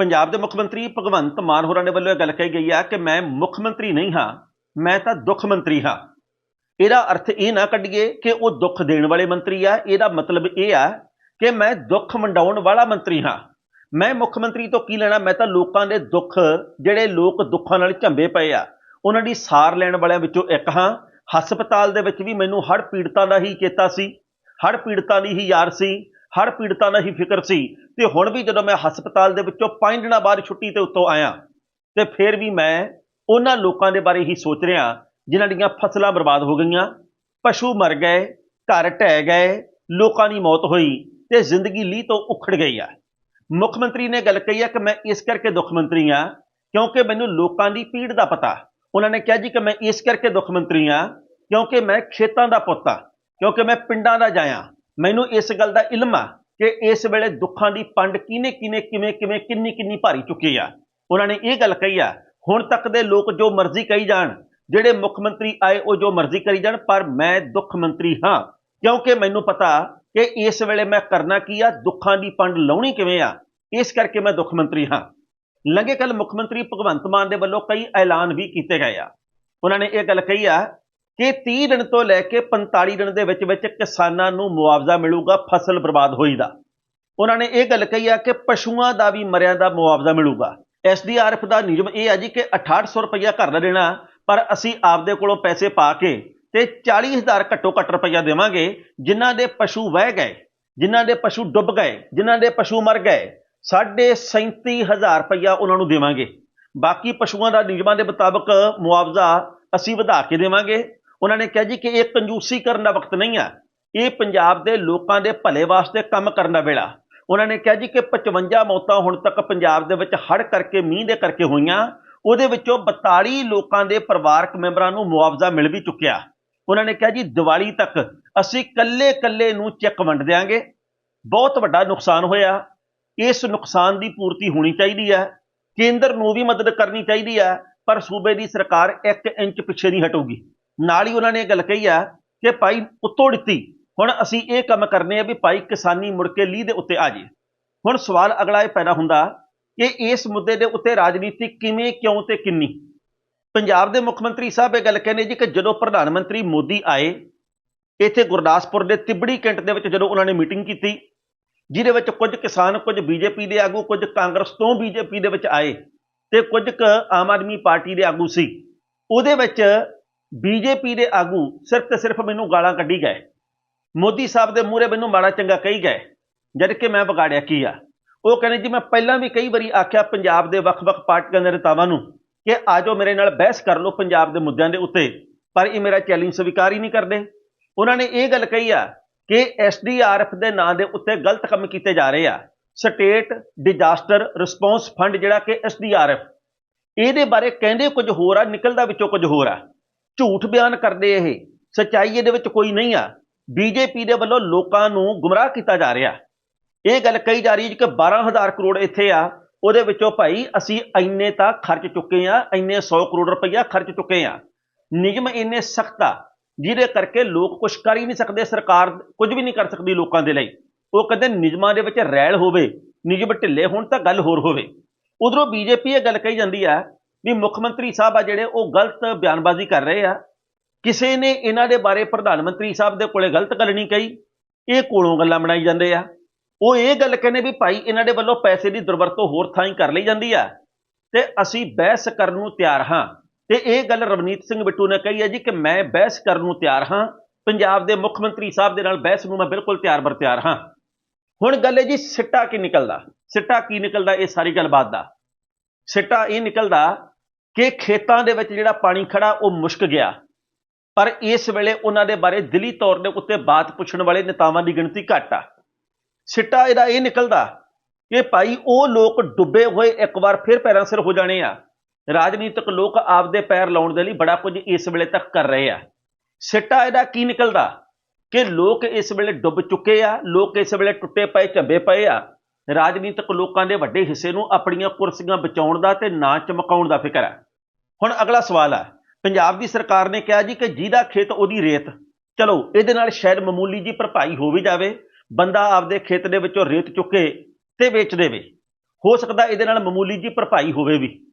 ਪੰਜਾਬ ਦੇ ਮੁੱਖ ਮੰਤਰੀ ਭਗਵੰਤ ਮਾਨ ਹੋਰਾਂ ਦੇ ਵੱਲੋਂ ਇਹ ਗੱਲ ਕਹੀ ਗਈ ਆ ਕਿ ਮੈਂ ਮੁੱਖ ਮੰਤਰੀ ਨਹੀਂ ਹਾਂ, ਮੈਂ ਤਾਂ ਦੁੱਖ ਮੰਤਰੀ ਹਾਂ। ਇਹਦਾ ਅਰਥ ਇਹ ਨਾ ਕੱਢੀਏ ਕਿ ਉਹ ਦੁੱਖ ਦੇਣ ਵਾਲੇ ਮੰਤਰੀ ਆ। ਇਹਦਾ ਮਤਲਬ ਇਹ ਆ ਕਿ ਮੈਂ ਦੁੱਖ ਵੰਡਾਉਣ ਵਾਲਾ ਮੰਤਰੀ ਹਾਂ। ਮੈਂ ਮੁੱਖ ਮੰਤਰੀ ਤੋਂ ਕੀ ਲੈਣਾ? ਮੈਂ ਤਾਂ ਲੋਕਾਂ ਦੇ ਦੁੱਖ, ਜਿਹੜੇ ਲੋਕ ਦੁੱਖਾਂ ਨਾਲ ਝੰਬੇ ਪਏ ਆ, ਉਹਨਾਂ ਦੀ ਸਾਰ ਲੈਣ ਵਾਲਿਆਂ ਵਿੱਚੋਂ ਇੱਕ ਹਾਂ। ਹਸਪਤਾਲ ਦੇ ਵਿੱਚ ਵੀ ਮੈਨੂੰ ਹੜ੍ਹ ਪੀੜਤਾਂ ਦਾ ਹੀ ਚੇਤਾ ਸੀ, ਹੜ੍ਹ ਪੀੜਤਾਂ ਦੀ ਹੀ ਯਾਰ ਸੀ। ਹਰ ਪੀੜਤਾਂ ਦਾ ਹੀ ਫਿਕਰ ਸੀ ਤੇ ਹੁਣ ਵੀ ਜਦੋਂ ਮੈਂ ਹਸਪਤਾਲ ਦੇ ਵਿੱਚੋਂ ਪੰਜ ਦਿਨਾਂ ਬਾਅਦ ਛੁੱਟੀ ਤੇ ਉੱਤੋਂ ਆਇਆ ਤੇ ਫਿਰ ਵੀ ਮੈਂ ਉਹਨਾਂ ਲੋਕਾਂ ਦੇ ਬਾਰੇ ਹੀ ਸੋਚ ਰਿਹਾ ਜਿਨ੍ਹਾਂ ਦੀਆਂ ਫਸਲਾਂ ਬਰਬਾਦ ਹੋ ਗਈਆਂ, ਪਸ਼ੂ ਮਰ ਗਏ, ਘਰ ਢਹਿ ਗਏ, ਲੋਕਾਂ ਦੀ ਮੌਤ ਹੋਈ ਤੇ ਜ਼ਿੰਦਗੀ ਲੀ ਤੋਂ ਉਖੜ ਗਈ ਆ। ਮੁੱਖ ਮੰਤਰੀ ਨੇ ਗੱਲ ਕਹੀ ਹੈ ਕਿ ਮੈਂ ਇਸ ਕਰਕੇ ਦੁੱਖ ਮੰਤਰੀ ਆ ਕਿਉਂਕਿ ਮੈਨੂੰ ਲੋਕਾਂ ਦੀ ਪੀੜ ਦਾ ਪਤਾ। ਉਹਨਾਂ ਨੇ ਕਿਹਾ ਜੀ ਕਿ ਮੈਂ ਇਸ ਕਰਕੇ ਦੁੱਖ ਮੰਤਰੀ ਆ ਕਿਉਂਕਿ ਮੈਂ ਖੇਤਾਂ ਦਾ ਪੁੱਤ ਆ, ਕਿਉਂਕਿ ਮੈਂ ਪਿੰਡਾਂ ਦਾ ਜਾਇਆ। ਮੈਨੂੰ ਇਸ ਗੱਲ ਦਾ ਇਲਮ ਆ ਕਿ ਇਸ ਵੇਲੇ ਦੁੱਖਾਂ ਦੀ ਪੰਡ ਕਿਨੇ ਕਿਨੇ ਕਿਵੇਂ ਕਿਵੇਂ ਕਿੰਨੀ ਕਿੰਨੀ ਭਾਰੀ ਚੁੱਕੀ ਆ। ਉਹਨਾਂ ਨੇ ਇਹ ਗੱਲ ਕਹੀ ਆ, ਹੁਣ ਤੱਕ ਦੇ ਲੋਕ ਜੋ ਮਰਜ਼ੀ ਕਹੀ ਜਾਣ, ਜਿਹੜੇ ਮੁੱਖ ਮੰਤਰੀ ਆਏ ਉਹ ਜੋ ਮਰਜ਼ੀ ਕਰੀ ਜਾਣ, ਪਰ ਮੈਂ ਦੁੱਖ ਮੰਤਰੀ ਹਾਂ। ਕਿਉਂਕਿ ਮੈਨੂੰ ਪਤਾ ਕਿ ਇਸ ਵੇਲੇ ਮੈਂ ਕਰਨਾ ਕੀ ਆ, ਦੁੱਖਾਂ ਦੀ ਪੰਡ ਲਾਉਣੀ ਕਿਵੇਂ ਆ, ਇਸ ਕਰਕੇ ਮੈਂ ਦੁੱਖ ਮੰਤਰੀ ਹਾਂ। ਲੰਘੇ ਕੱਲ ਮੁੱਖ ਮੰਤਰੀ ਭਗਵੰਤ ਮਾਨ ਦੇ ਵੱਲੋਂ ਕਈ ਐਲਾਨ ਵੀ ਕੀਤੇ ਗਏ ਆ। ਉਹਨਾਂ ਨੇ ਇਹ ਗੱਲ ਕਹੀ ਆ ਕਿ 30 ਦਿਨ ਤੋਂ ਲੈ ਕੇ 45 ਦਿਨ ਦੇ ਵਿੱਚ ਵਿੱਚ ਕਿਸਾਨਾਂ ਨੂੰ ਮੁਆਵਜ਼ਾ ਮਿਲੂਗਾ ਫਸਲ ਬਰਬਾਦ ਹੋਈ ਦਾ ਉਹਨਾਂ ਨੇ ਇਹ ਗੱਲ ਕਹੀ ਆ ਕਿ ਪਸ਼ੂਆਂ ਦਾ ਵੀ ਮਰਿਆਂ ਦਾ ਮੁਆਵਜ਼ਾ ਮਿਲੂਗਾ। ਐਸਡੀਆਰਐਫ ਦਾ ਨਿਯਮ ਇਹ ਆ ਜੀ ਕਿ 6800 ਰੁਪਇਆ ਘਰ ਦਾ ਦੇਣਾ, ਪਰ ਅਸੀਂ ਆਪਦੇ ਕੋਲੋਂ ਪੈਸੇ ਪਾ ਕੇ ਤੇ 40000 ਘੱਟੋ ਘੱਟ ਰੁਪਇਆ ਦੇਵਾਂਗੇ, ਜਿਨ੍ਹਾਂ ਦੇ ਪਸ਼ੂ ਵਹਿ ਗਏ, ਜਿਨ੍ਹਾਂ ਦੇ ਪਸ਼ੂ ਡੁੱਬ ਗਏ, ਜਿਨ੍ਹਾਂ ਦੇ ਪਸ਼ੂ ਮਰ ਗਏ, ਸਾਢੇ 37000 ਰੁਪਇਆ ਉਹਨਾਂ ਨੂੰ ਦੇਵਾਂਗੇ। ਬਾਕੀ ਪਸ਼ੂਆਂ ਦਾ ਨਿਯਮਾਂ ਦੇ ਮੁਤਾਬਕ ਮੁਆਵਜ਼ਾ ਅਸੀਂ ਵਧਾ ਕੇ ਦੇਵਾਂਗੇ। ਉਹਨਾਂ ਨੇ ਕਿਹਾ ਜੀ ਕਿ ਇਹ ਕੰਜੂਸੀ ਕਰਨ ਦਾ ਵਕਤ ਨਹੀਂ ਆ। ਇਹ ਪੰਜਾਬ ਦੇ ਲੋਕਾਂ ਦੇ ਭਲੇ ਵਾਸਤੇ ਕੰਮ ਕਰਨ ਦਾ ਵੇਲਾ। ਉਹਨਾਂ ਨੇ ਕਿਹਾ ਜੀ ਕਿ 55 ਮੌਤਾਂ ਹੁਣ ਤੱਕ ਪੰਜਾਬ ਦੇ ਵਿੱਚ ਹੜ੍ਹ ਕਰਕੇ, ਮੀਂਹ ਦੇ ਕਰਕੇ ਹੋਈਆਂ। ਉਹਦੇ ਵਿੱਚੋਂ 42 ਲੋਕਾਂ ਦੇ ਪਰਿਵਾਰਕ ਮੈਂਬਰਾਂ ਨੂੰ ਮੁਆਵਜ਼ਾ ਮਿਲ ਵੀ ਚੁੱਕਿਆ। ਉਹਨਾਂ ਨੇ ਕਿਹਾ ਜੀ, ਦੀਵਾਲੀ ਤੱਕ ਅਸੀਂ ਕੱਲੇ-ਕੱਲੇ ਨੂੰ ਚੈੱਕ ਵੰਡ ਦੇਾਂਗੇ ਬਹੁਤ ਵੱਡਾ ਨੁਕਸਾਨ ਹੋਇਆ। ਇਸ ਨੁਕਸਾਨ ਦੀ ਪੂਰਤੀ ਹੋਣੀ ਚਾਹੀਦੀ ਹੈ। ਕੇਂਦਰ ਨੂੰ ਵੀ ਮਦਦ ਕਰਨੀ ਚਾਹੀਦੀ ਹੈ, ਪਰ ਸੂਬੇ ਦੀ ਸਰਕਾਰ 1 ਇੰਚ ਪਿੱਛੇ ਨਹੀਂ ਹਟੂਗੀ। ਨਾਲ ਹੀ ਉਹਨਾਂ ਨੇ ਇਹ ਗੱਲ ਕਹੀ ਆ ਕਿ ਭਾਈ ਉੱਤੋਂ ਦਿੱਤੀ। ਹੁਣ ਅਸੀਂ ਇਹ ਕੰਮ ਕਰਨੇ ਆ ਵੀ ਭਾਈ ਕਿਸਾਨੀ ਮੁੜ ਕੇ ਲੀਹ ਦੇ ਉੱਤੇ ਆ ਜੇ ਹੁਣ ਸਵਾਲ ਅਗਲਾ ਇਹ ਪੈਦਾ ਹੁੰਦਾ ਕਿ ਇਸ ਮੁੱਦੇ ਦੇ ਉੱਤੇ ਰਾਜਨੀਤੀ ਕਿਵੇਂ, ਕਿਉਂ ਤੇ ਕਿੰਨੀ? ਪੰਜਾਬ ਦੇ ਮੁੱਖ ਮੰਤਰੀ ਸਾਹਿਬ ਇਹ ਗੱਲ ਕਹਿੰਦੇ ਜੀ ਕਿ ਜਦੋਂ ਪ੍ਰਧਾਨ ਮੰਤਰੀ ਮੋਦੀ ਆਏ, ਇੱਥੇ ਗੁਰਦਾਸਪੁਰ ਦੇ ਤਿਬੜੀ ਕੈਂਟ ਦੇ ਵਿੱਚ ਜਦੋਂ ਉਹਨਾਂ ਨੇ ਮੀਟਿੰਗ ਕੀਤੀ, ਜਿਹਦੇ ਵਿੱਚ ਕੁਝ ਕਿਸਾਨ, ਕੁਝ ਬੀਜੇਪੀ ਦੇ ਆਗੂ, ਕੁਝ ਕਾਂਗਰਸ ਤੋਂ ਬੀਜੇਪੀ ਦੇ ਵਿੱਚ ਆਏ ਤੇ ਕੁਝ ਕੁ ਆਮ ਆਦਮੀ ਪਾਰਟੀ ਦੇ ਆਗੂ ਸੀ, ਉਹਦੇ ਵਿੱਚ ਬੀਜੇਪੀ ਦੇ ਆਗੂ ਸਿਰਫ ਤੇ ਸਿਰਫ ਮੈਨੂੰ ਗਾਲਾਂ ਕੱਢੀ ਗਏ। ਮੋਦੀ ਸਾਹਿਬ ਦੇ ਮੂਹਰੇ ਮੈਨੂੰ ਮਾੜਾ ਚੰਗਾ ਕਹੀ ਗਏ। ਜਦ ਕਿ ਮੈਂ ਵਿਗਾੜਿਆ ਕੀ ਆ? ਉਹ ਕਹਿੰਦੇ ਜੀ, ਮੈਂ ਪਹਿਲਾਂ ਵੀ ਕਈ ਵਾਰੀ ਆਖਿਆ ਪੰਜਾਬ ਦੇ ਵੱਖ-ਵੱਖ ਪਾਰਟੀਆਂ ਦੇ ਨੇਤਾਵਾਂ ਨੂੰ ਕਿ ਆਜੋ ਮੇਰੇ ਨਾਲ ਬਹਿਸ ਕਰ ਲਓ ਪੰਜਾਬ ਦੇ ਮੁੱਦਿਆਂ ਦੇ ਉੱਤੇ, ਪਰ ਇਹ ਮੇਰਾ ਚੈਲੰਜ ਸਵੀਕਾਰ ਹੀ ਨਹੀਂ ਕਰਦੇ। ਉਹਨਾਂ ਨੇ ਇਹ ਗੱਲ ਕਹੀ ਆ ਕਿ ਐਸਡੀਆਰਐਫ ਦੇ ਨਾਂ ਦੇ ਉੱਤੇ ਗਲਤ ਕੰਮ ਕੀਤੇ ਜਾ ਰਹੇ ਆ। ਸਟੇਟ ਡਿਜ਼ਾਸਟਰ ਰਿਸਪੌਂਸ ਫੰਡ ਜਿਹੜਾ ਕਿ ਐਸਡੀਆਰਐਫ ਇਹਦੇ ਬਾਰੇ ਕਹਿੰਦੇ ਕੁਝ ਹੋਰ ਆ, ਨਿਕਲਦਾ ਵਿੱਚੋਂ ਕੁਝ ਹੋਰ ਆ। ਝੂਠ ਬਿਆਨ ਕਰਦੇ ਇਹ। ਸੱਚਾਈ ਇਹਦੇ ਵਿੱਚ ਕੋਈ ਨਹੀਂ ਆ। ਬੀਜੇਪੀ ਦੇ ਵੱਲੋਂ ਲੋਕਾਂ ਨੂੰ ਗੁੰਮਰਾਹ ਕੀਤਾ ਜਾ ਰਿਹਾ। ਇਹ ਗੱਲ ਕਹੀ ਜਾ ਰਹੀ ਹੈ ਕਿ 12000 ਕਰੋੜ ਇੱਥੇ ਆ। ਉਹਦੇ ਵਿੱਚੋਂ ਭਾਈ ਅਸੀਂ ਇੰਨੇ ਤਾਂ ਖਰਚ ਚੁੱਕੇ ਆ, ਇੰਨੇ 100 ਕਰੋੜ ਰੁਪਈਆ ਖਰਚ ਚੁੱਕੇ ਆ। ਨਿਯਮ ਇੰਨੇ ਸਖਤ ਆ, ਜਿਹਦੇ ਕਰਕੇ ਲੋਕ ਕੁਝ ਕਰ ਹੀ ਨਹੀਂ ਸਕਦੇ, ਸਰਕਾਰ ਕੁਝ ਵੀ ਨਹੀਂ ਕਰ ਸਕਦੀ ਲੋਕਾਂ ਦੇ ਲਈ। ਉਹ ਕਹਿੰਦੇ ਨਿਯਮਾਂ ਦੇ ਵਿੱਚ ਰੈਲ ਹੋਵੇ, ਨਿਯਮ ਢਿੱਲੇ ਹੋਣ ਤਾਂ ਗੱਲ ਹੋਰ ਹੋਵੇ। ਉਧਰੋਂ ਬੀਜੇਪੀ ਇਹ ਗੱਲ ਕਹੀ ਜਾਂਦੀ ਆ ਵੀ ਮੁੱਖ ਮੰਤਰੀ ਸਾਹਿਬ ਆ ਜਿਹੜੇ ਉਹ ਗਲਤ ਬਿਆਨਬਾਜ਼ੀ ਕਰ ਰਹੇ ਆ। ਕਿਸੇ ਨੇ ਇਹਨਾਂ ਦੇ ਬਾਰੇ ਪ੍ਰਧਾਨ ਮੰਤਰੀ ਸਾਹਿਬ ਦੇ ਕੋਲੇ ਗਲਤ ਗੱਲ ਨਹੀਂ ਕਹੀ। ਇਹ ਕੋਲੋਂ ਗੱਲਾਂ ਬਣਾਈ ਜਾਂਦੇ ਆ। ਉਹ ਇਹ ਗੱਲ ਕਹਿੰਦੇ ਵੀ ਭਾਈ ਇਹਨਾਂ ਦੇ ਵੱਲੋਂ ਪੈਸੇ ਦੀ ਦੁਰਵਰਤੋਂ ਹੋਰ ਥਾਂ ਹੀ ਕਰ ਲਈ ਜਾਂਦੀ ਆ। ਤੇ ਅਸੀਂ ਬਹਿਸ ਕਰਨ ਨੂੰ ਤਿਆਰ ਹਾਂ। ਤੇ ਇਹ ਗੱਲ ਰਵਨੀਤ ਸਿੰਘ ਬਿੱਟੂ ਨੇ ਕਹੀ ਹੈ ਜੀ ਕਿ ਮੈਂ ਬਹਿਸ ਕਰਨ ਨੂੰ ਤਿਆਰ ਹਾਂ। ਪੰਜਾਬ ਦੇ ਮੁੱਖ ਮੰਤਰੀ ਸਾਹਿਬ ਦੇ ਨਾਲ ਬਹਿਸ ਨੂੰ ਮੈਂ ਬਿਲਕੁਲ ਤਿਆਰ ਬਰ ਤਿਆਰ ਹਾਂ। ਹੁਣ ਗੱਲ ਹੈ ਜੀ, ਸਿੱਟਾ ਕੀ ਨਿਕਲਦਾ? ਸਿੱਟਾ ਕੀ ਨਿਕਲਦਾ ਇਹ ਸਾਰੀ ਗੱਲਬਾਤ ਦਾ? ਸਿੱਟਾ ਇਹ ਨਿਕਲਦਾ ਕਿ ਖੇਤਾਂ ਦੇ ਵਿੱਚ ਜਿਹੜਾ ਪਾਣੀ ਖੜਾ, ਉਹ ਮੁਸ਼ਕ ਗਿਆ। ਪਰ ਇਸ ਵੇਲੇ ਉਹਨਾਂ ਦੇ ਬਾਰੇ ਦਿਲੀ ਤੌਰ ਦੇ ਉੱਤੇ ਬਾਤ ਪੁੱਛਣ ਵਾਲੇ ਨੇਤਾਵਾਂ ਦੀ ਗਿਣਤੀ ਘੱਟ ਆ। ਸਿੱਟਾ ਇਹਦਾ ਇਹ ਨਿਕਲਦਾ ਕਿ ਭਾਈ ਉਹ ਲੋਕ ਡੁੱਬੇ ਹੋਏ ਇੱਕ ਵਾਰ ਫਿਰ ਪੈਰਾਂ ਸਿਰ ਹੋ ਜਾਣੇ ਆ। ਰਾਜਨੀਤਿਕ ਲੋਕ ਆਪਦੇ ਪੈਰ ਲਾਉਣ ਦੇ ਲਈ ਬੜਾ ਕੁਝ ਇਸ ਵੇਲੇ ਤੱਕ ਕਰ ਰਹੇ ਆ। ਸਿੱਟਾ ਇਹਦਾ ਕੀ ਨਿਕਲਦਾ ਕਿ ਲੋਕ ਇਸ ਵੇਲੇ ਡੁੱਬ ਚੁੱਕੇ ਆ, ਲੋਕ ਇਸ ਵੇਲੇ ਟੁੱਟੇ ਪਏ, ਝੰਬੇ ਪਏ ਆ। ਰਾਜਨੀਤਿਕ ਲੋਕਾਂ ਦੇ ਵੱਡੇ ਹਿੱਸੇ ਨੂੰ ਆਪਣੀਆਂ ਕੁਰਸੀਆਂ ਬਚਾਉਣ ਦਾ ਤੇ ਨਾ ਚਮਕਾਉਣ ਦਾ ਫਿਕਰ ਹੈ। ਹੁਣ ਅਗਲਾ ਸਵਾਲ ਹੈ, ਪੰਜਾਬ ਦੀ ਸਰਕਾਰ ਨੇ ਕਿਹਾ ਜੀ ਕਿ ਜਿਹਦਾ ਖੇਤ ਉਹਦੀ ਰੇਤ। ਚਲੋ, ਇਹਦੇ ਨਾਲ ਸ਼ਾਇਦ ਮਾਮੂਲੀ ਜੀ ਭਰਪਾਈ ਹੋ ਵੀ ਜਾਵੇ, ਬੰਦਾ ਆਪਦੇ ਖੇਤ ਦੇ ਵਿੱਚੋਂ ਰੇਤ ਚੁੱਕੇ ਤੇ ਵੇਚ ਦੇਵੇ। ਹੋ ਸਕਦਾ ਇਹਦੇ ਨਾਲ ਮਾਮੂਲੀ ਜੀ ਭਰਪਾਈ ਹੋਵੇ ਵੀ।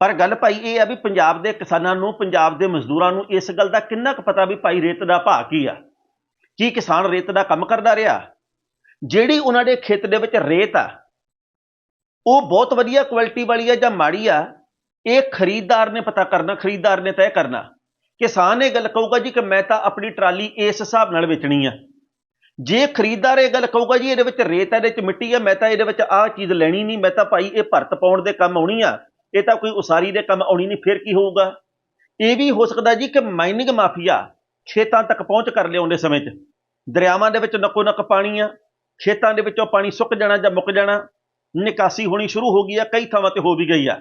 ਪਰ ਗੱਲ ਭਾਈ ਇਹ ਆ ਵੀ ਪੰਜਾਬ ਦੇ ਕਿਸਾਨਾਂ ਨੂੰ, ਪੰਜਾਬ ਦੇ ਮਜ਼ਦੂਰਾਂ ਨੂੰ ਇਸ ਗੱਲ ਦਾ ਕਿੰਨਾ ਕੁ ਪਤਾ ਵੀ ਭਾਈ ਰੇਤ ਦਾ ਭਾਅ ਕੀ ਆ? ਕੀ ਕਿਸਾਨ ਰੇਤ ਦਾ ਕੰਮ ਕਰਦਾ ਰਿਹਾ? ਜਿਹੜੀ ਉਹਨਾਂ ਦੇ ਖੇਤ ਦੇ ਵਿੱਚ ਰੇਤ ਆ, ਉਹ ਬਹੁਤ ਵਧੀਆ ਕੁਆਲਿਟੀ ਵਾਲੀ ਆ ਜਾਂ ਮਾੜੀ ਆ, ਇਹ ਖਰੀਦਦਾਰ ਨੇ ਪਤਾ ਕਰਨਾ, ਖਰੀਦਦਾਰ ਨੇ ਤੈਅ ਕਰਨਾ। ਕਿਸਾਨ ਇਹ ਗੱਲ ਕਹੂਗਾ ਜੀ ਕਿ ਮੈਂ ਤਾਂ ਆਪਣੀ ਟਰਾਲੀ ਇਸ ਹਿਸਾਬ ਨਾਲ ਵੇਚਣੀ ਆ। ਜੇ ਖਰੀਦਦਾਰ ਇਹ ਗੱਲ ਕਹੂਗਾ ਜੀ, ਇਹਦੇ ਵਿੱਚ ਰੇਤ ਹੈ ਇਹਦੇ ਵਿੱਚ ਮਿੱਟੀ ਆ, ਮੈਂ ਤਾਂ ਇਹਦੇ ਵਿੱਚ ਆਹ ਚੀਜ਼ ਲੈਣੀ ਨਹੀਂ, ਮੈਂ ਤਾਂ ਭਾਈ ਇਹ ਭਰਤ ਪਾਉਣ ਦੇ ਕੰਮ ਆਉਣੀ ਆ, ਇਹ ਤਾਂ ਕੋਈ ਉਸਾਰੀ ਦੇ ਕੰਮ ਆਉਣੀ ਨਹੀਂ, ਫਿਰ ਕੀ ਹੋਊਗਾ? ਇਹ ਵੀ ਹੋ ਸਕਦਾ ਜੀ ਕਿ ਮਾਈਨਿੰਗ ਮਾਫੀਆ ਖੇਤਾਂ ਤੱਕ ਪਹੁੰਚ ਕਰ ਲਿਆਉਂਦੇ ਸਮੇਂ 'ਚ। ਦਰਿਆਵਾਂ ਦੇ ਵਿੱਚ ਨੱਕੋ ਨੱਕ ਪਾਣੀ ਆ ਖੇਤਾਂ ਦੇ ਵਿੱਚੋਂ ਪਾਣੀ ਸੁੱਕ ਜਾਣਾ ਜਾਂ ਮੁੱਕ ਜਾਣਾ, ਨਿਕਾਸੀ ਹੋਣੀ ਸ਼ੁਰੂ ਹੋ ਗਈ ਆ, ਕਈ ਥਾਵਾਂ ਤੇ ਹੋ ਵੀ ਗਈ ਆ।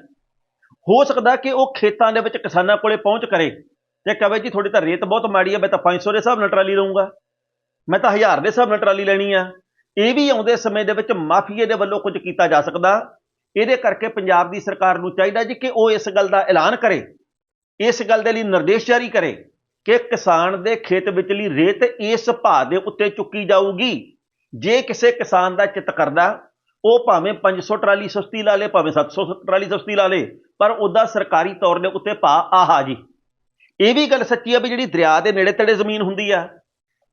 ਹੋ ਸਕਦਾ ਕਿ ਉਹ ਖੇਤਾਂ ਦੇ ਵਿੱਚ ਕਿਸਾਨਾਂ ਕੋਲੇ ਪਹੁੰਚ ਕਰੇ ਤੇ ਕਹੇ ਜੀ ਤੁਹਾਡੀ ਤਾਂ ਰੇਤ ਬਹੁਤ ਮਾੜੀ ਆ, ਮੈਂ ਤਾਂ 500 ਦੇ ਹਿਸਾਬ ਨਾਲ ਟਰਾਲੀ ਲਊਂਗਾ। ਮੈਂ ਤਾਂ 1000 ਦੇ ਹਿਸਾਬ ਨਾਲ ਟਰਾਲੀ ਲੈਣੀ ਆ। ਇਹ ਵੀ ਆਉਂਦੇ ਸਮੇਂ ਦੇ ਵਿੱਚ ਮਾਫੀਏ ਦੇ ਵੱਲੋਂ ਕੁਝ ਕੀਤਾ ਜਾ ਸਕਦਾ। ਇਹਦੇ ਕਰਕੇ ਪੰਜਾਬ ਦੀ ਸਰਕਾਰ ਨੂੰ ਚਾਹੀਦਾ ਜੀ ਕਿ ਉਹ ਇਸ ਗੱਲ ਦਾ ਐਲਾਨ ਕਰੇ, ਇਸ ਗੱਲ ਦੇ ਲਈ ਨਿਰਦੇਸ਼ ਜਾਰੀ ਕਰੇ ਕਿ ਕਿਸਾਨ ਦੇ ਖੇਤ ਵਿੱਚਲੀ ਰੇਤ ਇਸ ਭਾਅ ਦੇ ਉੱਤੇ ਚੁੱਕੀ ਜਾਊਗੀ। ਜੇ ਕਿਸੇ ਕਿਸਾਨ ਦਾ ਚਿੱਤ ਕਰਦਾ, ਉਹ ਭਾਵੇਂ 500 ਟਰਾਲੀ ਸਸਤੀ ਲਾ ਲੇ, ਭਾਵੇਂ 700 ਟਰਾਲੀ ਸਸਤੀ ਲਾ ਲੇ, ਪਰ ਉਹਦਾ ਸਰਕਾਰੀ ਤੌਰ ਦੇ ਉੱਤੇ ਭਾਅ ਆਹਾ ਜੀ। ਇਹ ਵੀ ਗੱਲ ਸੱਚੀ ਆ ਵੀ ਜਿਹੜੀ ਦਰਿਆ ਦੇ ਨੇੜੇ ਤੇੜੇ ਜ਼ਮੀਨ ਹੁੰਦੀ ਆ,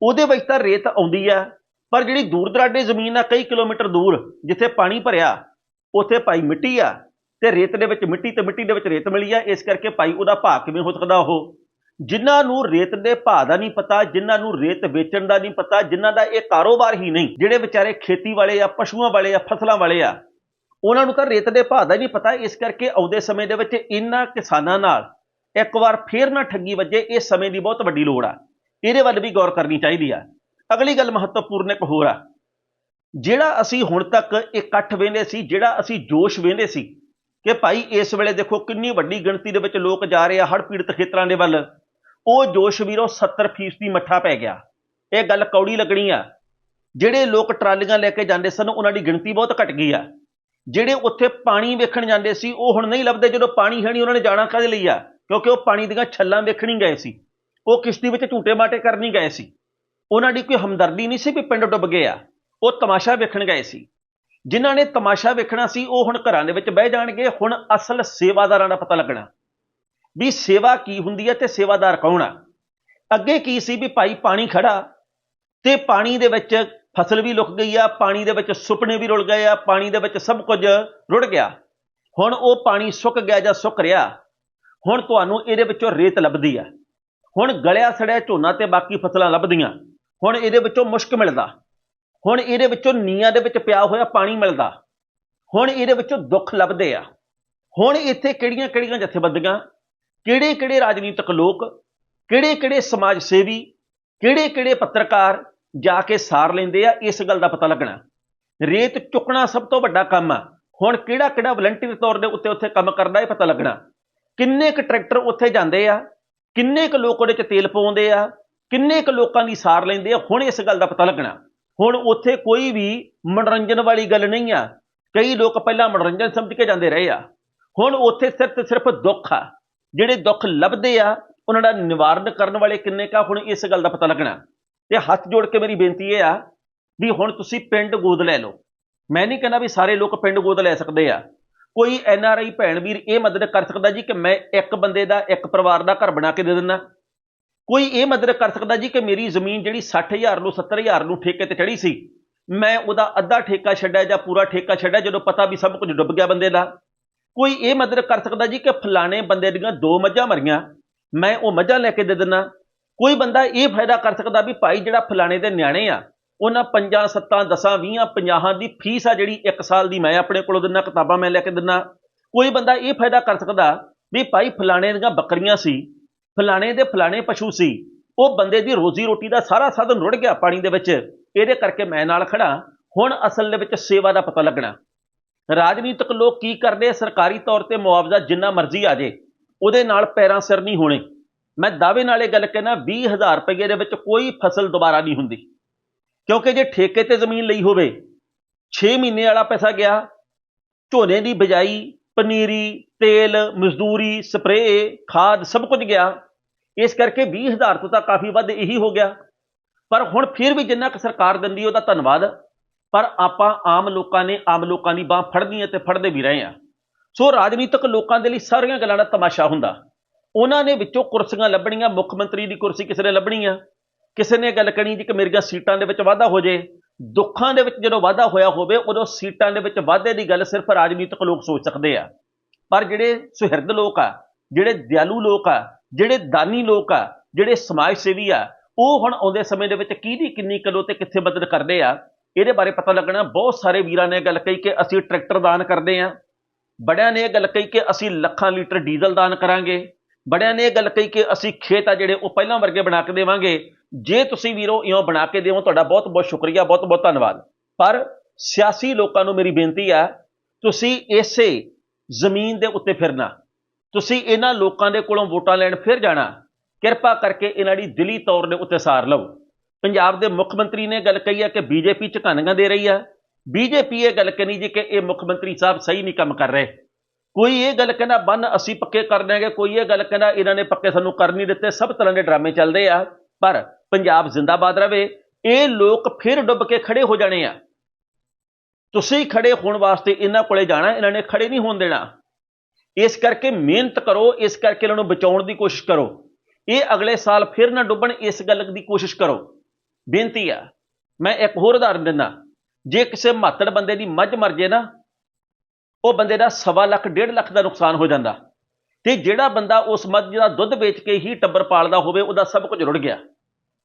ਉਹਦੇ ਵਿੱਚ ਤਾਂ ਰੇਤ ਆਉਂਦੀ ਆ, ਪਰ ਜਿਹੜੀ ਦੂਰ ਦਰਾਡੇ ਜ਼ਮੀਨ ਆ, ਕਈ ਕਿਲੋਮੀਟਰ ਦੂਰ, ਜਿੱਥੇ ਪਾਣੀ ਭਰਿਆ, ਉੱਥੇ ਭਾਈ ਮਿੱਟੀ ਆ, ਤੇ ਰੇਤ ਦੇ ਵਿੱਚ ਮਿੱਟੀ ਤੇ ਮਿੱਟੀ ਦੇ ਵਿੱਚ ਰੇਤ ਮਿਲੀ ਆ, ਇਸ ਕਰਕੇ ਭਾਈ ਉਹਦਾ ਭਾਅ ਕਿਵੇਂ ਹੋ ਸਕਦਾ ਉਹ? ਜਿਨ੍ਹਾਂ ਨੂੰ ਰੇਤ ਦੇ ਭਾਅ ਦਾ ਨਹੀਂ ਪਤਾ, ਜਿਨ੍ਹਾਂ ਨੂੰ ਰੇਤ ਵੇਚਣ ਦਾ ਨਹੀਂ ਪਤਾ, ਜਿਨ੍ਹਾਂ ਦਾ ਇਹ ਕਾਰੋਬਾਰ ਹੀ ਨਹੀਂ, ਜਿਹੜੇ ਵਿਚਾਰੇ ਖੇਤੀ ਵਾਲੇ ਆ, ਪਸ਼ੂਆਂ ਵਾਲੇ ਆ, ਫਸਲਾਂ ਵਾਲੇ ਆ, ਉਹਨਾਂ ਨੂੰ ਤਾਂ ਰੇਤ ਦੇ ਭਾਅ ਦਾ ਹੀ ਨਹੀਂ ਪਤਾ। ਇਸ ਕਰਕੇ ਆਉਂਦੇ ਸਮੇਂ ਦੇ ਵਿੱਚ ਇਹਨਾਂ ਕਿਸਾਨਾਂ ਨਾਲ ਇੱਕ ਵਾਰ ਫੇਰ ਨਾ ਠੱਗੀ ਵੱਜੇ, ਇਹ ਸਮੇਂ ਦੀ ਬਹੁਤ ਵੱਡੀ ਲੋੜ ਆ। ਇਹਦੇ ਵੱਲ ਵੀ ਗੌਰ ਕਰਨੀ ਚਾਹੀਦੀ ਆ। ਅਗਲੀ ਗੱਲ ਮਹੱਤਵਪੂਰਨ ਇੱਕ ਹੋਰ ਆ। ਜਿਹੜਾ ਅਸੀਂ ਹੁਣ ਤੱਕ ਇਕੱਠ ਵੇਂਦੇ ਸੀ, ਜਿਹੜਾ ਅਸੀਂ ਜੋਸ਼ ਵੇਂਦੇ ਸੀ ਕਿ ਭਾਈ ਇਸ ਵੇਲੇ ਦੇਖੋ ਕਿੰਨੀ ਵੱਡੀ ਗਿਣਤੀ ਦੇ ਵਿੱਚ ਲੋਕ ਜਾ ਰਹੇ ਆ ਹੜ੍ਹ ਪੀੜਤ ਖੇਤਰਾਂ ਦੇ ਵੱਲ। ਉਹ ਜੋਸ਼ ਵੀਰੋ 70% ਦੀ ਮੱਠਾ ਪੈ ਗਿਆ। ਇਹ ਗੱਲ ਕੌੜੀ ਲੱਗਣੀ ਆ। ਜਿਹੜੇ ਲੋਕ ਟਰਾਲੀਆਂ ਲੈ ਕੇ ਜਾਂਦੇ ਸਨ, ਉਹਨਾਂ ਦੀ ਗਿਣਤੀ ਬਹੁਤ ਘਟ ਗਈ ਆ। ਜਿਹੜੇ ਉੱਥੇ ਪਾਣੀ ਵੇਖਣ ਜਾਂਦੇ ਸੀ, ਉਹ ਹੁਣ ਨਹੀਂ ਲੱਭਦੇ ਜਦੋਂ ਪਾਣੀ ਹੈ ਨਹੀਂ, ਉਹਨਾਂ ਨੇ ਜਾਣਾ ਕਾਹਦੇ ਲਈ ਆ? ਕਿਉਂਕਿ ਉਹ ਪਾਣੀ ਦੀਆਂ ਛੱਲਾਂ ਵੇਖਣੀ ਗਏ ਸੀ। ਉਹ ਕਿਸ਼ਤੀ ਵਿੱਚ ਝੂਟੇ ਮਾਟੇ ਕਰਨੀ ਗਏ ਸੀ। ਉਹਨਾਂ ਦੀ ਕੋਈ ਹਮਦਰਦੀ ਨਹੀਂ ਸੀ ਵੀ ਪਿੰਡ ਡੁੱਬ ਗਏ ਆ। ਉਹ ਤਮਾਸ਼ਾ ਵੇਖਣ ਗਏ ਸੀ। ਜਿਨ੍ਹਾਂ ਨੇ ਤਮਾਸ਼ਾ ਵੇਖਣਾ ਸੀ, ਉਹ ਹੁਣ ਘਰਾਂ ਦੇ ਵਿੱਚ ਬਹਿ ਜਾਣਗੇ। ਹੁਣ ਅਸਲ ਸੇਵਾਦਾਰਾਂ ਦਾ ਪਤਾ ਲੱਗਣਾ। ਵੀ ਸੇਵਾ ਕੀ ਹੁੰਦੀ ਹੈ ਤੇ ਸੇਵਾਦਾਰ ਕੌਣ ਆ? ਅੱਗੇ ਕੀ ਸੀ ਵੀ ਭਾਈ ਪਾਣੀ ਖੜਾ ਤੇ ਪਾਣੀ ਦੇ ਵਿੱਚ ਫਸਲ ਵੀ ਲੁਕ ਗਈ ਆ, ਪਾਣੀ ਦੇ ਵਿੱਚ ਸੁਪਨੇ ਵੀ ਰੁਲ ਗਏ ਆ, ਪਾਣੀ ਦੇ ਵਿੱਚ ਸਭ ਕੁਝ ਰੁੜ ਗਿਆ। ਹੁਣ ਉਹ ਪਾਣੀ ਸੁੱਕ ਗਿਆ ਜਾਂ ਸੁੱਕ ਰਿਹਾ, ਹੁਣ ਤੁਹਾਨੂੰ ਇਹਦੇ ਵਿੱਚੋਂ ਰੇਤ ਲੱਭਦੀ ਆ। ਹੁਣ ਗਲਿਆ ਸੜਿਆ ਝੋਨਾ ਤੇ ਬਾਕੀ ਫਸਲਾਂ ਲੱਭਦੀਆਂ, ਹੁਣ ਇਹਦੇ ਵਿੱਚੋਂ ਮੁਸ਼ਕ ਮਿਲਦਾ। ਹੁਣ ਇਹਦੇ ਵਿੱਚੋਂ ਨੀਆਂ ਦੇ ਵਿੱਚ ਪਿਆ ਹੋਇਆ ਪਾਣੀ ਮਿਲਦਾ। ਹੁਣ ਇਹਦੇ ਵਿੱਚੋਂ ਦੁੱਖ ਲੱਭਦੇ ਆ। ਹੁਣ ਇੱਥੇ ਕਿਹੜੀਆਂ ਕਿਹੜੀਆਂ ਜਥੇਬੰਦੀਆਂ ਕਿਹੜੇ ਕਿਹੜੇ ਰਾਜਨੀਤਿਕ ਲੋਕ ਕਿਹੜੇ ਕਿਹੜੇ ਸਮਾਜ ਸੇਵੀ ਕਿਹੜੇ ਕਿਹੜੇ ਪੱਤਰਕਾਰ ਜਾ ਕੇ ਸਾਰ ਲੈਂਦੇ ਆ, ਇਸ ਗੱਲ ਦਾ ਪਤਾ ਲੱਗਣਾ। ਰੇਤ ਚੁੱਕਣਾ ਸਭ ਤੋਂ ਵੱਡਾ ਕੰਮ ਆ। ਹੁਣ ਕਿਹੜਾ ਕਿਹੜਾ ਵਲੰਟੀਅਰ ਤੌਰ ਦੇ ਉੱਤੇ ਉੱਥੇ ਕੰਮ ਕਰਦਾ, ਇਹ ਪਤਾ ਲੱਗਣਾ। ਕਿੰਨੇ ਕੁ ਟਰੈਕਟਰ ਉੱਥੇ ਜਾਂਦੇ ਆ, ਕਿੰਨੇ ਕੁ ਲੋਕ ਉਹਦੇ 'ਚ ਤੇਲ ਪਾਉਂਦੇ ਆ, ਕਿੰਨੇ ਕੁ ਲੋਕਾਂ ਦੀ ਸਾਰ ਲੈਂਦੇ ਆ, ਹੁਣ ਇਸ ਗੱਲ ਦਾ ਪਤਾ ਲੱਗਣਾ। ਹੁਣ ਉੱਥੇ ਕੋਈ ਵੀ ਮਨੋਰੰਜਨ ਵਾਲੀ ਗੱਲ ਨਹੀਂ ਆ। ਕਈ ਲੋਕ ਪਹਿਲਾਂ ਮਨੋਰੰਜਨ ਸਮਝ ਕੇ ਜਾਂਦੇ ਰਹੇ ਆ। ਹੁਣ ਉੱਥੇ ਸਿਰਫ ਤੇ ਸਿਰਫ ਦੁੱਖ ਆ। ਜਿਹੜੇ ਦੁੱਖ ਲੱਭਦੇ ਆ, ਉਹਨਾਂ ਦਾ ਨਿਵਾਰਨ ਕਰਨ ਵਾਲੇ ਕਿੰਨੇ ਕਾ ਹੁਣ ਇਸ ਗੱਲ ਦਾ ਪਤਾ ਲੱਗਣਾ। ਤੇ ਹੱਥ ਜੋੜ ਕੇ ਮੇਰੀ ਬੇਨਤੀ ਇਹ ਆ ਵੀ ਹੁਣ ਤੁਸੀਂ ਪਿੰਡ ਗੋਦ ਲੈ ਲਓ। ਮੈਂ ਨਹੀਂ ਕਹਿੰਦਾ ਵੀ ਸਾਰੇ ਲੋਕ ਪਿੰਡ ਗੋਦ ਲੈ ਸਕਦੇ ਆ। ਕੋਈ ਐਨ ਆਰ ਆਈ ਭੈਣ ਵੀਰ ਇਹ ਮਦਦ ਕਰ ਸਕਦਾ ਜੀ ਕਿ ਮੈਂ ਇੱਕ ਬੰਦੇ ਦਾ, ਇੱਕ ਪਰਿਵਾਰ ਦਾ ਘਰ ਬਣਾ ਕੇ ਦੇ ਦਿੰਦਾ। ਕੋਈ ਇਹ ਮਦਦ ਕਰ ਸਕਦਾ ਜੀ ਕਿ ਮੇਰੀ ਜ਼ਮੀਨ ਜਿਹੜੀ 60000 ਨੂੰ 70000 ਨੂੰ ਠੇਕੇ ਤੇ ਚੜੀ ਸੀ, ਮੈਂ ਉਹਦਾ ਅੱਧਾ ਠੇਕਾ ਛੱਡਿਆ ਜਾਂ ਪੂਰਾ ਠੇਕਾ ਛੱਡਿਆ ਜਦੋਂ ਪਤਾ ਵੀ ਸਭ ਕੁਝ ਡੁੱਬ ਗਿਆ ਬੰਦੇ ਦਾ। ਕੋਈ ਇਹ ਮਦਦ ਕਰ ਸਕਦਾ ਜੀ ਕਿ ਫਲਾਣੇ ਬੰਦੇ ਦੀਆਂ ਦੋ ਮੱਝਾਂ ਮਰੀਆਂ, ਮੈਂ ਉਹ ਮੱਝਾਂ ਲੈ ਕੇ ਦੇ ਦਿੰਦਾ। ਕੋਈ ਬੰਦਾ ਇਹ ਫਾਇਦਾ ਕਰ ਸਕਦਾ ਵੀ ਭਾਈ ਜਿਹੜਾ ਫਲਾਣੇ ਦੇ ਨਿਆਣੇ ਆ, ਉਹਨਾਂ ਪੰਜਾਂ, ਸੱਤਾਂ, ਦਸਾਂ 20 50 ਦੀ ਫੀਸ ਆ ਜਿਹੜੀ 1 ਸਾਲ ਦੀ ਮੈਂ ਆਪਣੇ ਕੋਲੋਂ ਦਿੰਦਾ, ਕਿਤਾਬਾਂ ਮੈਂ ਲੈ ਕੇ ਦਿੰਦਾ। ਕੋਈ ਬੰਦਾ ਇਹ ਫਾਇਦਾ ਕਰ ਸਕਦਾ ਵੀ ਭਾਈ ਫਲਾਣੇ ਦੀਆਂ ਬੱਕਰੀਆਂ ਸੀ, ਫਲਾਣੇ ਦੇ ਫਲਾਣੇ ਪਸ਼ੂ ਸੀ, ਉਹ ਬੰਦੇ ਦੀ ਰੋਜ਼ੀ ਰੋਟੀ ਦਾ ਸਾਰਾ ਸਾਧਨ ਰੁੜ ਗਿਆ ਪਾਣੀ ਦੇ ਵਿੱਚ। ਇਹਦੇ ਕਰਕੇ ਮੈਂ ਨਾਲ ਖੜਾ ਹੁਣ ਅਸਲ ਦੇ ਵਿੱਚ ਸੇਵਾ ਦਾ ਪਤਾ ਲੱਗਣਾ। ਰਾਜਨੀਤਿਕ ਲੋਕ ਕੀ ਕਰਦੇ ਸਰਕਾਰੀ ਤੌਰ ਤੇ ਮੁਆਵਜ਼ਾ ਜਿੰਨਾ ਮਰਜ਼ੀ ਆ ਜੇ, ਉਹਦੇ ਨਾਲ ਪੈਰਾਂ ਸਿਰ ਨਹੀਂ ਹੋਣੇ। ਮੈਂ ਦਾਅਵੇ ਨਾਲ ਇਹ ਗੱਲ ਕਹਿਣਾ 20000 ਰੁਪਏ ਦੇ ਵਿੱਚ ਕੋਈ ਫਸਲ ਦੁਬਾਰਾ ਨਹੀਂ ਹੁੰਦੀ। ਕਿਉਂਕਿ ਜੇ ਠੇਕੇ ਤੇ ਜ਼ਮੀਨ ਲਈ ਹੋਵੇ 6 ਮਹੀਨੇ ਵਾਲਾ ਪੈਸਾ ਗਿਆ, ਝੋਨੇ ਦੀ ਬਿਜਾਈ, ਪਨੀਰੀ, ਤੇਲ, ਮਜ਼ਦੂਰੀ, ਸਪਰੇਅ, ਖਾਦ ਸਭ ਕੁਝ ਗਿਆ। ਇਸ ਕਰਕੇ 20000 ਤੋਂ ਤਾਂ ਕਾਫੀ ਵੱਧ ਇਹੀ ਹੋ ਗਿਆ। ਪਰ ਹੁਣ ਫਿਰ ਵੀ ਜਿੰਨਾ ਕੁ ਸਰਕਾਰ ਦਿੰਦੀ, ਉਹਦਾ ਧੰਨਵਾਦ। ਪਰ ਆਪਾਂ ਆਮ ਲੋਕਾਂ ਨੇ, ਆਮ ਲੋਕਾਂ ਦੀ ਬਾਹ ਫੜਨੀ ਹੈ ਤੇ ਫੜਦੇ ਵੀ ਰਹੇ ਆ ਸੋ ਰਾਜਨੀਤਿਕ ਲੋਕਾਂ ਦੇ ਲਈ ਸਾਰੀਆਂ ਗੱਲਾਂ ਦਾ ਤਮਾਸ਼ਾ ਹੁੰਦਾ। ਉਹਨਾਂ ਨੇ ਵਿੱਚੋਂ ਕੁਰਸੀਆਂ ਲੱਭਣੀਆਂ, ਮੁੱਖ ਮੰਤਰੀ ਦੀ ਕੁਰਸੀ ਕਿਸੇ ਨੇ ਲੱਭਣੀ ਆ। ਕਿਸੇ ਨੇ ਗੱਲ ਕਰਨੀ ਜੀ ਕਿ ਮੇਰੀਆਂ ਸੀਟਾਂ ਦੇ ਵਿੱਚ ਵਾਧਾ ਹੋ ਜੇ। ਦੁੱਖਾਂ ਦੇ ਵਿੱਚ ਜਦੋਂ ਵਾਧਾ ਹੋਇਆ ਹੋਵੇ, ਉਦੋਂ ਸੀਟਾਂ ਦੇ ਵਿੱਚ ਵਾਧੇ ਦੀ ਗੱਲ ਸਿਰਫ ਰਾਜਨੀਤਿਕ ਲੋਕ ਸੋਚ ਸਕਦੇ ਆ। ਪਰ ਜਿਹੜੇ ਸੁਹਿਰਦ ਲੋਕ ਆ, ਜਿਹੜੇ ਦਿਆਲੂ ਲੋਕ ਆ, ਜਿਹੜੇ ਦਾਨੀ ਲੋਕ ਆ, ਜਿਹੜੇ ਸਮਾਜ ਸੇਵੀ ਆ, ਉਹ ਹੁਣ ਆਉਂਦੇ ਸਮੇਂ ਦੇ ਵਿੱਚ ਕਿਹਦੀ ਕਿੰਨੀ ਕਿਲੋ ਤੇ ਕਿੱਥੇ ਮਦਦ ਕਰਦੇ ਆ? ਇਹਦੇ ਬਾਰੇ ਪਤਾ ਲੱਗਣਾ, ਬਹੁਤ ਸਾਰੇ ਵੀਰਾਂ ਨੇ ਗੱਲ ਕਹੀ ਕਿ ਅਸੀਂ ਟਰੈਕਟਰ ਦਾਨ ਕਰਦੇ ਆ ਬੜਿਆਂ ਨੇ ਇਹ ਗੱਲ ਕਹੀ ਕਿ ਅਸੀਂ ਲੱਖਾਂ ਲੀਟਰ ਡੀਜ਼ਲ ਦਾਨ ਕਰਾਂਗੇ। ਬੜਿਆਂ ਨੇ ਇਹ ਗੱਲ ਕਹੀ ਕਿ ਅਸੀਂ ਖੇਤ ਆ ਜਿਹੜੇ ਉਹ ਪਹਿਲਾਂ ਵਰਗੇ ਬਣਾ ਕੇ ਦੇਵਾਂਗੇ। ਜੇ ਤੁਸੀਂ ਵੀਰੋ ਇਉਂ ਬਣਾ ਕੇ ਦਿਓ ਤੁਹਾਡਾ ਬਹੁਤ ਬਹੁਤ ਸ਼ੁਕਰੀਆ, ਬਹੁਤ ਬਹੁਤ ਧੰਨਵਾਦ। ਪਰ ਸਿਆਸੀ ਲੋਕਾਂ ਨੂੰ ਮੇਰੀ ਬੇਨਤੀ ਆ, ਤੁਸੀਂ ਇਸੇ ਜ਼ਮੀਨ ਦੇ ਉੱਤੇ ਫਿਰਨਾ। ਤੁਸੀਂ ਇਹਨਾਂ ਲੋਕਾਂ ਦੇ ਕੋਲੋਂ ਵੋਟਾਂ ਲੈਣ ਫਿਰ ਜਾਣਾ। ਕਿਰਪਾ ਕਰਕੇ ਇਹਨਾਂ ਦੀ ਦਿਲੀ ਤੌਰ ਦੇ ਉੱਤੇ ਸਾਰ ਲਓ। ਪੰਜਾਬ ਦੇ ਮੁੱਖ ਮੰਤਰੀ ਨੇ ਗੱਲ ਕਹੀ ਹੈ ਕਿ ਬੀਜੇਪੀ ਝਕਾਨੀਆਂ ਦੇ ਰਹੀ ਹੈ। ਬੀਜੇਪੀ ਇਹ ਗੱਲ ਕਹਿੰਦੀ ਜੀ ਕਿ ਇਹ ਮੁੱਖ ਮੰਤਰੀ ਸਾਹਿਬ ਸਹੀ ਨਹੀਂ ਕੰਮ ਕਰ ਰਹੇ। ਕੋਈ ਇਹ ਗੱਲ ਕਹਿੰਦਾ, ਬੰਨ ਅਸੀਂ ਪੱਕੇ ਕਰ ਦਿਆਂਗੇ, ਕੋਈ ਇਹ ਗੱਲ ਕਹਿੰਦਾ, ਇਹਨਾਂ ਨੇ ਪੱਕੇ ਸਾਨੂੰ ਕਰ ਨਹੀਂ ਦਿੱਤੇ, ਸਭ ਤਰ੍ਹਾਂ ਦੇ ਡਰਾਮੇ ਚੱਲਦੇ ਆ। ਪਰ ਪੰਜਾਬ ਜ਼ਿੰਦਾਬਾਦ ਰਵੇ, ਇਹ ਲੋਕ ਫਿਰ ਡੁੱਬ ਕੇ ਖੜੇ ਹੋ ਜਾਣੇ ਆ। ਤੁਸੀਂ ਖੜੇ ਹੋਣ ਵਾਸਤੇ ਇਹਨਾਂ ਕੋਲੇ ਜਾਣਾ, ਇਹਨਾਂ ਨੇ ਖੜੇ ਨਹੀਂ ਹੋਣ ਦੇਣਾ। ਇਸ ਕਰਕੇ ਮਿਹਨਤ ਕਰੋ, ਇਸ ਕਰਕੇ ਇਹਨਾਂ ਨੂੰ ਬਚਾਉਣ ਦੀ ਕੋਸ਼ਿਸ਼ ਕਰੋ। ਇਹ ਅਗਲੇ ਸਾਲ ਫਿਰ ਨਾ ਡੁੱਬਣ, ਇਸ ਗੱਲ ਦੀ ਕੋਸ਼ਿਸ਼ ਕਰੋ। ਬੇਨਤੀ ਆ, ਮੈਂ ਇੱਕ ਹੋਰ ਉਦਾਹਰਨ ਦਿੰਦਾ। ਜੇ ਕਿਸੇ ਮਾਤੜ ਬੰਦੇ ਦੀ ਮੱਝ ਮਰ ਜੇ ਨਾ, ਉਹ ਬੰਦੇ ਦਾ ਸਵਾ ਲੱਖ, ਡੇਢ ਲੱਖ ਦਾ ਨੁਕਸਾਨ ਹੋ ਜਾਂਦਾ। ਤੇ ਜਿਹੜਾ ਬੰਦਾ ਉਸ ਮੱਝ ਦਾ ਦੁੱਧ ਵੇਚ ਕੇ ਹੀ ਟੱਬਰ ਪਾਲਦਾ ਹੋਵੇ, ਉਹਦਾ ਸਭ ਕੁਝ ਰੁੜ ਗਿਆ।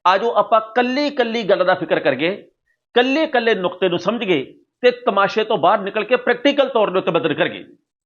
ਆਜੋ ਆਪਾਂ ਕੱਲੀ ਕੱਲੀ ਗੱਲ ਦਾ ਫਿਕਰ ਕਰਗੇ ਕੱਲੇ ਕੱਲੇ ਨੁਕਤੇ ਨੂੰ ਸਮਝ ਗਏ ਤੇ ਤਮਾਸ਼ੇ ਤੋਂ ਬਾਹਰ ਨਿਕਲ ਕੇ ਪ੍ਰੈਕਟੀਕਲ ਤੌਰ ਦੇ ਉੱਤੇ ਬਦਲ ਕਰਗੇ